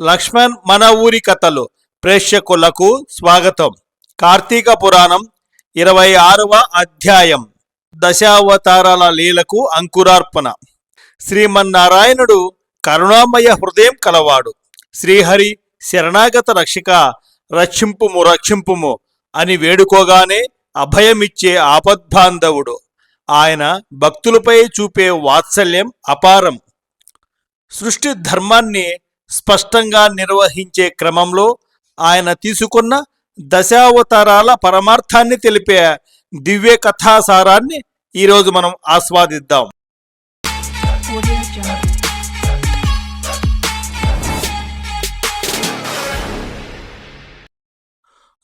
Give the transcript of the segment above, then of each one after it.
లక్ష్మణ్ మన ఊరి కథలు. ప్రేక్షకులకు స్వాగతం. కార్తీక పురాణం ఇరవై ఆరవ అధ్యాయం. దశావతారాల లీలకు అంకురార్పణ. శ్రీమన్నారాయణుడు కరుణామయ హృదయం కలవాడు. శ్రీహరి శరణాగత రక్షిక రక్షింపుము రక్షింపుము అని వేడుకోగానే అభయమిచ్చే ఆపద్బాంధవుడు. ఆయన భక్తులపై చూపే వాత్సల్యం అపారం. సృష్టి ధర్మాన్ని స్పష్టంగా నిర్వహించే క్రమంలో ఆయన తీసుకున్న దశావతారాల పరమార్థాన్ని తెలిపే దివ్య కథాసారాన్ని ఈరోజు మనం ఆస్వాదిద్దాం.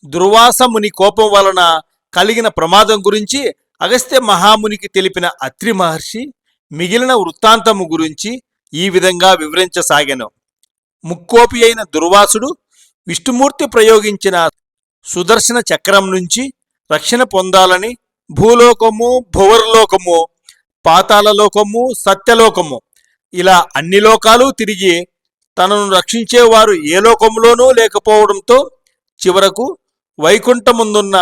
దుర్వాసముని కోపం వలన కలిగిన ప్రమాదం గురించి అగస్త్య మహామునికి తెలిపిన అత్రి మహర్షి మిగిలిన వృత్తాంతము గురించి ఈ విధంగా వివరించసాగాను. ముక్కోపి అయిన దుర్వాసుడు విష్ణుమూర్తి ప్రయోగించిన సుదర్శన చక్రం నుంచి రక్షణ పొందాలని భూలోకము భువర్లోకము పాతాళలోకము సత్యలోకము ఇలా అన్ని లోకాలు తిరిగి తనను రక్షించేవారు ఏ లోకంలోనూ లేకపోవడంతో చివరకు వైకుంఠముందున్న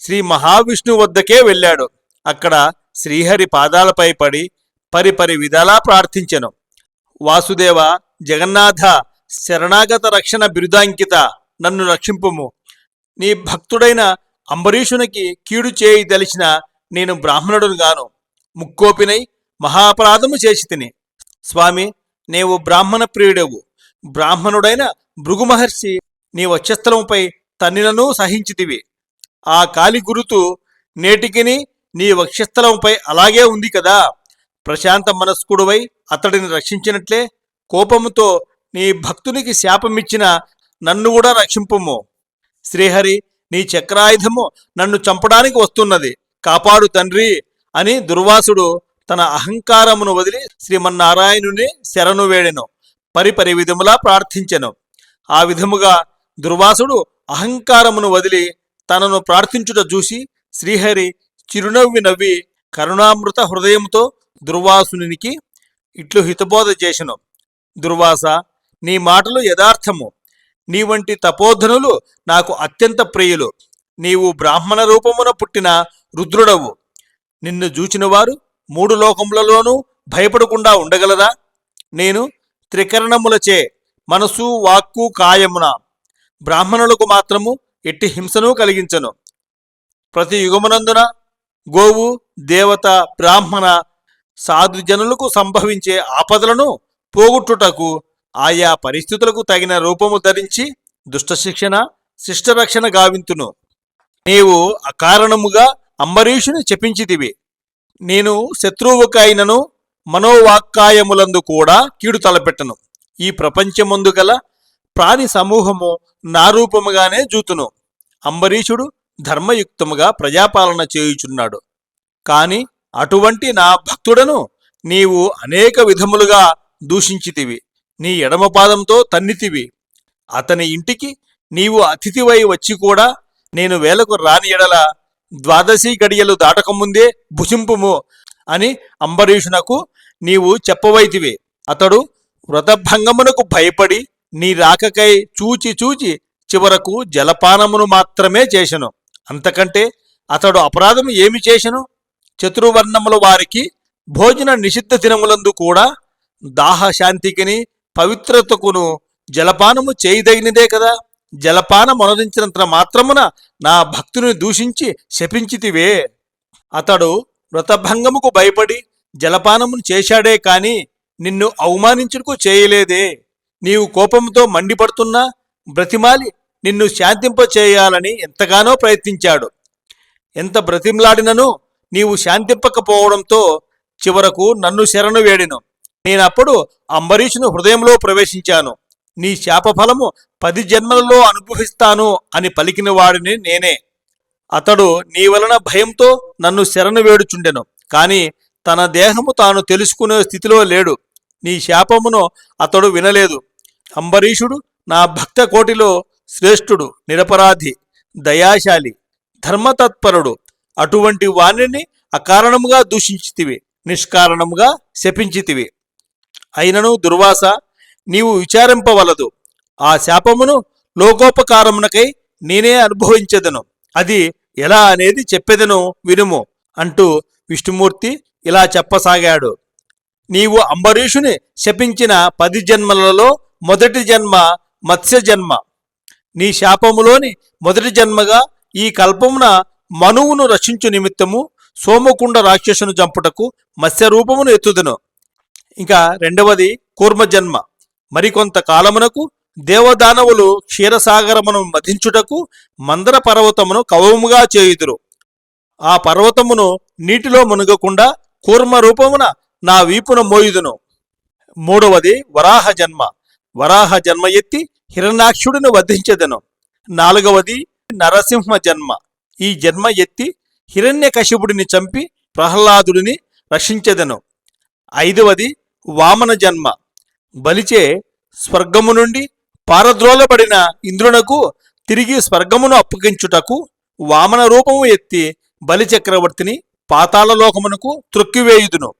శ్రీ మహావిష్ణువు వద్దకే వెళ్ళాడు. అక్కడ శ్రీహరి పాదాలపై పడి పరిపరి విధాలా ప్రార్థించెను. వాసుదేవ జగన్నాథ శరణాగత రక్షణ బిరుదాంకిత నన్ను రక్షింపుము. నీ భక్తుడైన అంబరీషునికి కీడు చేయి తెలిసిన నేను బ్రాహ్మణుడును గాను ముక్కోపినై మహాపరాధము చేసి తిని. స్వామి నీవు బ్రాహ్మణ ప్రియుడవు. బ్రాహ్మణుడైన భృగు మహర్షి నీ వక్షస్థలముపై తన్నిలను సహించితివి. ఆ కాలి గురుతు నేటికిని నీ వక్షస్థలంపై అలాగే ఉంది కదా. ప్రశాంత మనస్కుడువై అతడిని రక్షించినట్లే కోపముతో నీ భక్తునికి శాపమిచ్చిన నన్ను కూడా రక్షింపుము. శ్రీహరి నీ చక్రాయుధము నన్ను చంపడానికి వస్తున్నది. కాపాడు తండ్రి అని దుర్వాసుడు తన అహంకారమును వదిలి శ్రీమన్నారాయణుని శరణు వేడెను. పరిపరి విధములా ప్రార్థించెను. ఆ విధముగా దుర్వాసుడు అహంకారమును వదిలి తనను ప్రార్థించుట చూసి శ్రీహరి చిరునవ్వి నవ్వి కరుణామృత హృదయంతో దుర్వాసునికి ఇట్లు హితబోధ చేసెను. దుర్వాస నీ మాటలు యథార్థము. నీ వంటి తపోధనులు నాకు అత్యంత ప్రియులు. నీవు బ్రాహ్మణ రూపమున పుట్టిన రుద్రుడవు. నిన్ను జూచినవారు మూడు లోకములలోనూ భయపడకుండా ఉండగలరా నేను త్రికరణములచే మనసు వాక్కు కాయమున బ్రాహ్మణులకు మాత్రము ఎట్టి హింసను కలిగించను. ప్రతి యుగమునందున గోవు దేవత బ్రాహ్మణ సాధుజనులకు సంభవించే ఆపదలను పోగొట్టుటకు ఆయా పరిస్థితులకు తగిన రూపము ధరించి దుష్టశిక్షణ శిష్టరక్షణ గావింతును. నీవు అకారణముగా అంబరీషుని చెప్పించితివి నేను శత్రువుకైనను మనోవాక్కాయములందు కూడా కీడు తలపెట్టను. ఈ ప్రపంచమందు గల ప్రాణి సమూహము నా రూపముగానే జూతును. అంబరీషుడు ధర్మయుక్తముగా ప్రజాపాలన చేయుచున్నాడు. కాని అటువంటి నా భక్తుడను నీవు అనేక విధములుగా దూషించితివి. నీ ఎడమ పాదంతో తన్నితివి. అతని ఇంటికి నీవు అతిథివై వచ్చి కూడా నేను వేలకు రాని ఎడల ద్వాదశి గడియలు దాటకముందే భుజింపుము అని అంబరీషునకు నీవు చెప్పవైతివి. అతడు వ్రతభంగమునకు భయపడి నీ రాకకై చూచి చూచి చివరకు జలపానమును మాత్రమే చేశను. అంతకంటే అతడు అపరాధము ఏమి చేశను? చతుర్వర్ణముల వారికి భోజన నిషిద్ధ దినములందు కూడా దాహశాంతికిని పవిత్రతకును జలపానము చేయదగినదే కదా. జలపానం అనుదించినంత మాత్రమున నా భక్తుని దూషించి శపించితివే. అతడు వ్రతభంగముకు భయపడి జలపానమును చేశాడే కాని నిన్ను అవమానించుటకు చేయలేదే. నీవు కోపంతో మండిపడుతున్నా బ్రతిమాలి నిన్ను శాంతింపచేయాలని ఎంతగానో ప్రయత్నించాడు. ఎంత బ్రతిమలాడినను నీవు శాంతింపకపోవడంతో చివరకు నన్ను శరణు వేడిను. నేనప్పుడు అంబరీషుని హృదయంలో ప్రవేశించాను. నీ శాపఫలము పది జన్మలలో అనుభవిస్తాను అని పలికిన వాడిని నేనే. అతడు నీ వలన భయంతో నన్ను శరణు వేడుచుండెను కాని తన దేహము తాను తెలుసుకునే స్థితిలో లేడు. నీ శాపమును అతడు వినలేదు. అంబరీషుడు నా భక్త కోటిలో శ్రేష్ఠుడు నిరపరాధి దయాశాలి ధర్మతత్పరుడు. అటువంటి వాణిని అకారణముగా దూషించితివి నిష్కారణముగా శపించితివి. అయినను దుర్వాస నీవు విచారింపవలదు. ఆ శాపమును లోకోపకారమునకై నేనే అనుభవించెదను. అది ఎలా అనేది చెప్పెదను వినుము అంటూ విష్ణుమూర్తి ఇలా చెప్పసాగాడు. నీవు అంబరీషుని శపించిన పది జన్మలలో మొదటి జన్మ మత్స్య జన్మ. నీ శాపములోని మొదటి జన్మగా ఈ కల్పమున మనువును రక్షించు నిమిత్తము సోమకుండ రాక్షసును చంపుటకు మత్స్య రూపమును ఎత్తుదను. ఇంకా రెండవది కూర్మ జన్మ మరికొంత కాలమునకు దేవదానవులు క్షీరసాగరమును మధించుటకు మందర పర్వతమును కవముగా చేయుదురు. ఆ పర్వతమును నీటిలో మునగకుండా కూర్మ రూపమున నా వీపున మోయుదును. మూడవది వరాహ జన్మ వరాహ జన్మ ఎత్తి హిరణాక్షుడిని వధించెదను. నాలుగవది నరసింహ జన్మ ఈ జన్మ ఎత్తి హిరణ్యకశిపుడిని చంపి ప్రహ్లాదుడిని రక్షించెదను. ఐదవది వామన జన్మ. బలిచే స్వర్గము నుండి పారద్రోలబడిన ఇంద్రునకు తిరిగి స్వర్గమును అప్పగించుటకు వామన రూపము ఎత్తి బలిచక్రవర్తిని పాతాళలోకమునకు త్రొక్కివేయుదును.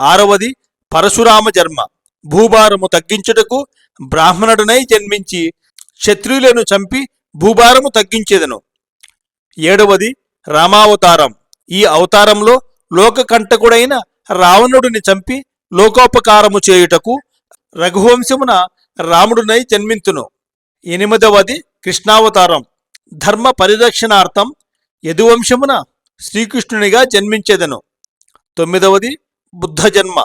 ఆరవది పరశురామ జన్మ. భూభారము తగ్గించుటకు బ్రాహ్మణుడనై జన్మించి క్షత్రియులను చంపి భూభారము తగ్గించేదను. ఏడవది రామావతారం. ఈ అవతారంలో లోకకంటకుడైన రావణుడిని చంపి లోకోపకారము చేయుటకు రఘువంశమున రాముడునై జన్మింతును. ఎనిమిదవది కృష్ణావతారం. ధర్మ పరిరక్షణార్థం యదువంశమున శ్రీకృష్ణునిగా జన్మించేదను. తొమ్మిదవది బుద్ధ జన్మ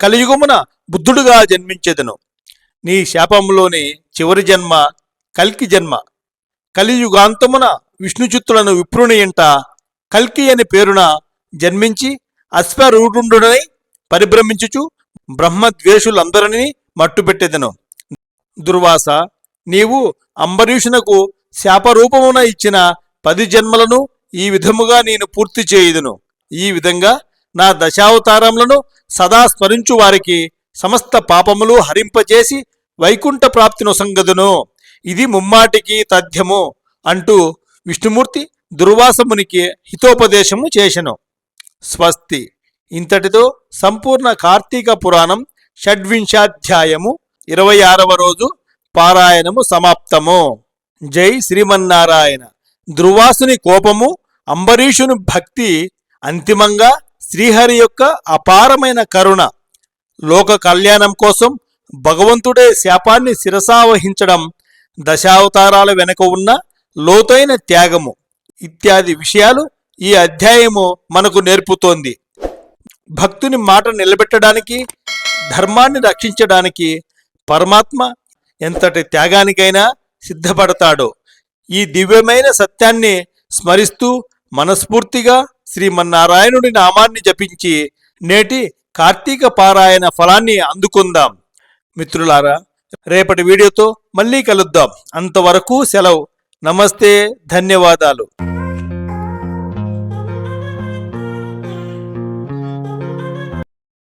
కలియుగమున బుద్ధుడుగా జన్మించెదను. నీ శాపంలోని చివరి జన్మ కల్కి జన్మ. కలియుగాంతమున విష్ణుచిత్తులను విప్రుని ఇంట కల్కి అని పేరున జన్మించి అశ్వరూఢుండునై పరిభ్రమించుచు బ్రహ్మద్వేషులందరినీ మట్టుపెట్టెదను దుర్వాస నీవు అంబరీషునకు శాపరూపమున ఇచ్చిన పది జన్మలను ఈ విధముగా నేను పూర్తి చేయుదును. ఈ విధంగా నా దశావతారములను సదా స్మరించు వారికి సమస్త పాపములు హరింపచేసి వైకుంఠ ప్రాప్తి నొసంగదును ఇది ముమ్మాటికి తథ్యము అంటూ విష్ణుమూర్తి దుర్వాసమునికి హితోపదేశము చేసెను. స్వస్తి. ఇంతటితో సంపూర్ణ కార్తీక పురాణం షడ్వింశాధ్యాయము ఇరవై ఆరవ రోజు పారాయణము సమాప్తము. జై శ్రీమన్నారాయణ. ధ్రువాసుని కోపము అంబరీషుని భక్తి అంతిమంగా శ్రీహరి యొక్క అపారమైన కరుణ లోక కళ్యాణం కోసం భగవంతుడే శాపాన్ని శిరసావహించడం దశావతారాల వెనుక ఉన్న లోతైన త్యాగము ఇత్యాది విషయాలు ఈ అధ్యాయము మనకు నేర్పుతోంది. భక్తుని మాట నిలబెట్టడానికి ధర్మాన్ని రక్షించడానికి పరమాత్మ ఎంతటి త్యాగానికైనా సిద్ధపడతాడో ఈ దివ్యమైన సత్యాన్ని స్మరిస్తూ మనస్ఫూర్తిగా శ్రీమన్నారాయణుడి నామాన్ని జపించి నేటి కార్తీక పారాయణ ఫలాన్ని అందుకుందాం. మిత్రులారా రేపటి వీడియోతో మళ్ళీ కలుద్దాం. అంతవరకు సెలవు. నమస్తే ధన్యవాదాలు.